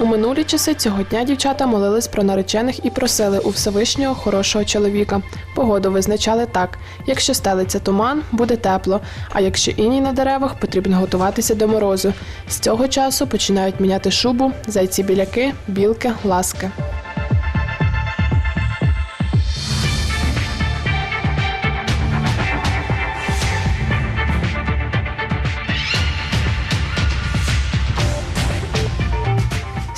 У минулі часи цього дня дівчата молились про наречених і просили у Всевишнього хорошого чоловіка. Погоду визначали так: якщо стелиться туман, буде тепло, а якщо іній на деревах, потрібно готуватися до морозу. З цього часу починають міняти шубу, зайці біляки, білки, ласки.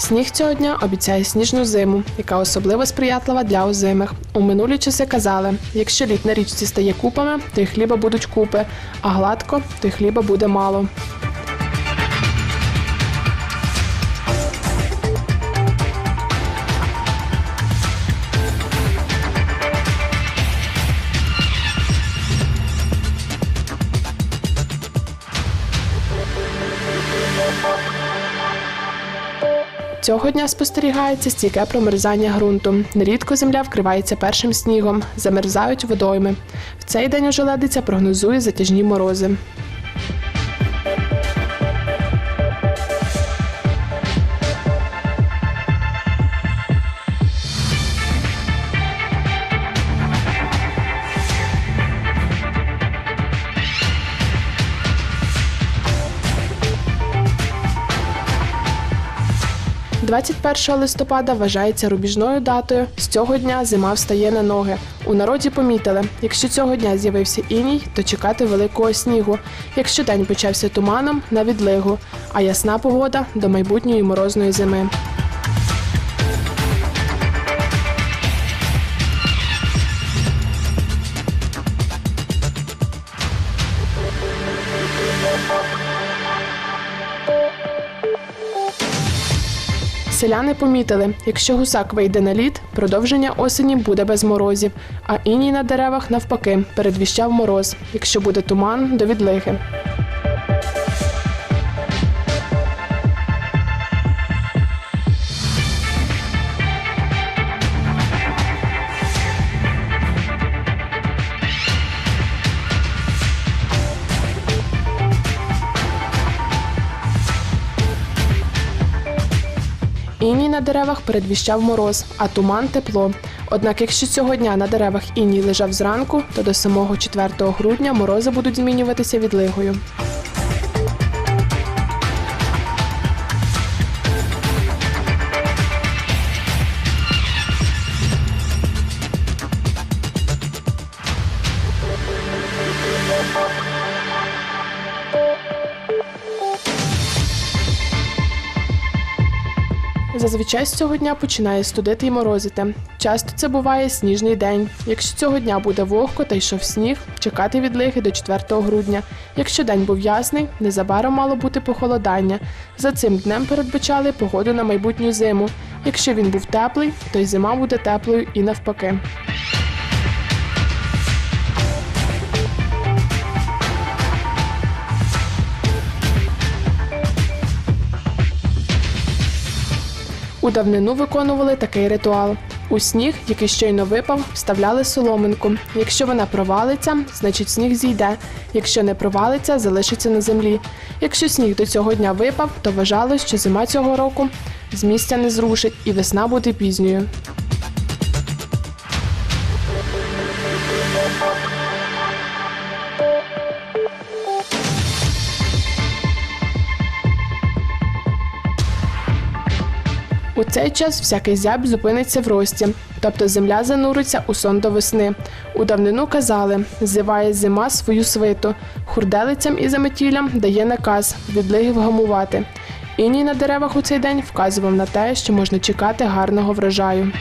Сніг цього дня обіцяє сніжну зиму, яка особливо сприятлива для озимих. У минулі часи казали: якщо лід на річці стає купами, то й хліба будуть купи, а гладко, то й хліба буде мало. Цього дня спостерігається стійке промерзання ґрунту. Нерідко земля вкривається першим снігом, замерзають водойми. В цей день ожеледиця прогнозує затяжні морози. – 21 листопада вважається рубіжною датою. З цього дня зима встає на ноги. У народі помітили, якщо цього дня з'явився іній, то чекати великого снігу. Якщо день почався туманом на відлигу, а ясна погода до майбутньої морозної зими. Селяни помітили, якщо гусак вийде на лід, продовження осені буде без морозів, а іній на деревах навпаки передвіщав мороз, якщо буде туман до відлиги. Іній на деревах передвіщав мороз, а туман тепло. Однак, якщо цього дня на деревах іній лежав зранку, то до самого 4 грудня морози будуть змінюватися відлигою. Зазвичай з цього дня починає студити й морозити. Часто це буває сніжний день. Якщо цього дня буде вогко та йшов сніг, чекати відлиги до 4 грудня. Якщо день був ясний, незабаром мало бути похолодання. За цим днем передбачали погоду на майбутню зиму. Якщо він був теплий, то й зима буде теплою і навпаки. У давнину виконували такий ритуал. У сніг, який щойно випав, вставляли соломинку. Якщо вона провалиться, значить сніг зійде. Якщо не провалиться, залишиться на землі. Якщо сніг до цього дня випав, то вважалось, що зима цього року з місця не зрушить і весна буде пізньою. У цей час всякий зяб зупиниться в рості, тобто земля зануриться у сон до весни. У давнину казали: зиває зима свою свиту, хурделицям і заметілям дає наказ відлигів гамувати. Іній на деревах у цей день вказував на те, що можна чекати гарного врожаю.